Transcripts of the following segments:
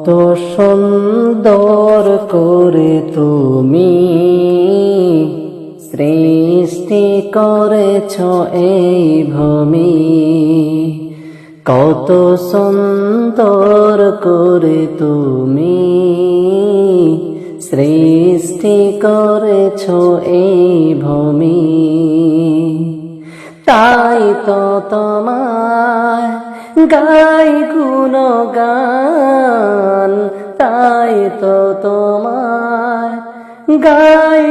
কত সুন্দর করে তুমি সৃষ্টি করেছ এই ভূমি। কত সুন্দর করে তুমি সৃষ্টি করেছ এই ভূমি। তাই তো তোমায় গাই গান তাই তো তোমায় গাই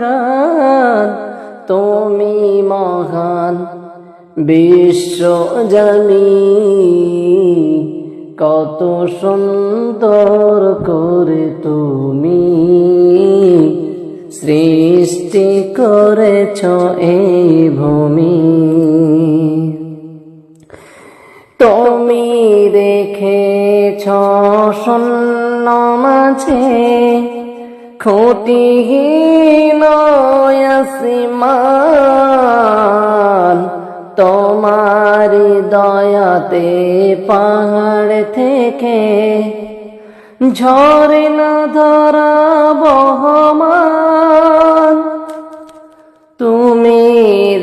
গান তুমি মহান বিশ্ব জমি কত সুন্দর করে তুমি সৃষ্টি করেছ এই ভূমি। তুমি রেখেছ শূন্য মাঝে খুঁটিহীন আসিমান। তোমার দয়াতে পাহাড় থেকে ঝরে না ধরা বহমান।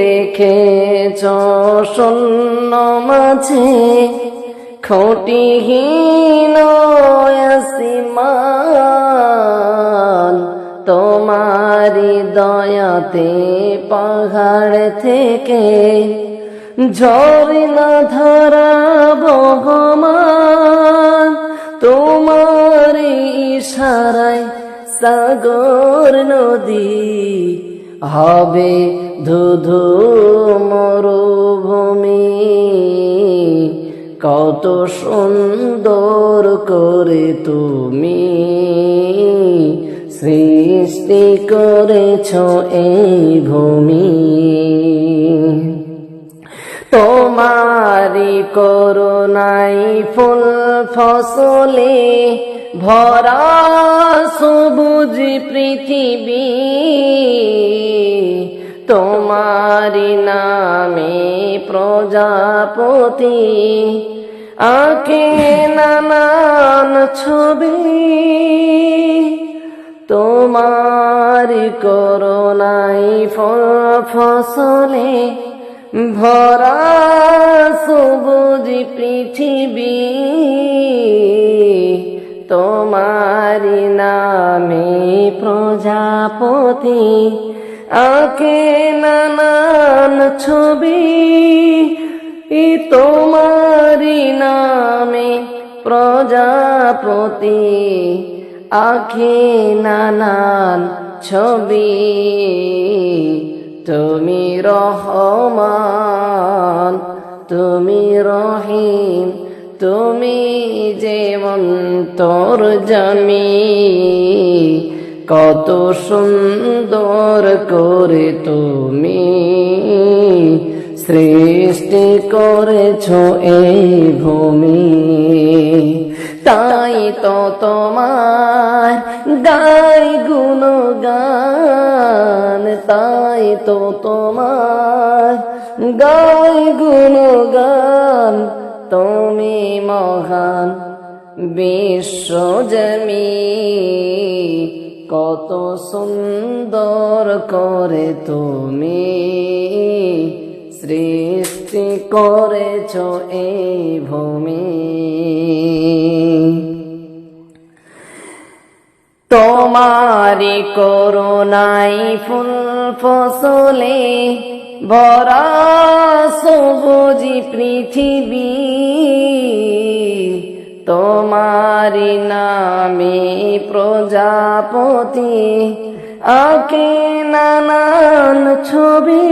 রেখেছ শূন্য মাঝে খটিহীন আসিমান। তোমারি দয়াতে পাহাড় থেকে ঝর্ণা ধরা বহমান। তোমার ইশারায় সাগর নদী হবে ধুধু মরুভূমি, কত সুন্দর করে তুমি সৃষ্টি করেছ এই ভূমি। তোমারি করুণাই ফুল ফসলে ভরা সবুজ পৃথিবী। তোমারি নামে প্রজাপতি। আঁকে নানান ছবি। তোমার করোনাই ফসলে ভরা সবুজ পৃথিবী। তোমারি নামে প্রজাপতি। আঁকে নানান ছবি, ই তোমারি নামে প্রজাপতি। আঁকে নানান ছবি, তুমি রহমান, তুমি রহিম, তুমি যেমন তোর জমি কত সুন্দর করে তুমি সৃষ্টি করেছ এই ভূমি। তাই তো তোমার গাই গুণগান, তাই তো তোমার গাই গুণগান। তুমি মহান, বিশ্বজমি। কত সুন্দর করে তুমি সৃষ্টি করেছ এই ভূমি। তোমারি করুণাই ফুল ফসলে ভরা সবুজি পৃথিবী। তোমারি নামে প্রজাপতি আঁকে নানান ছবি।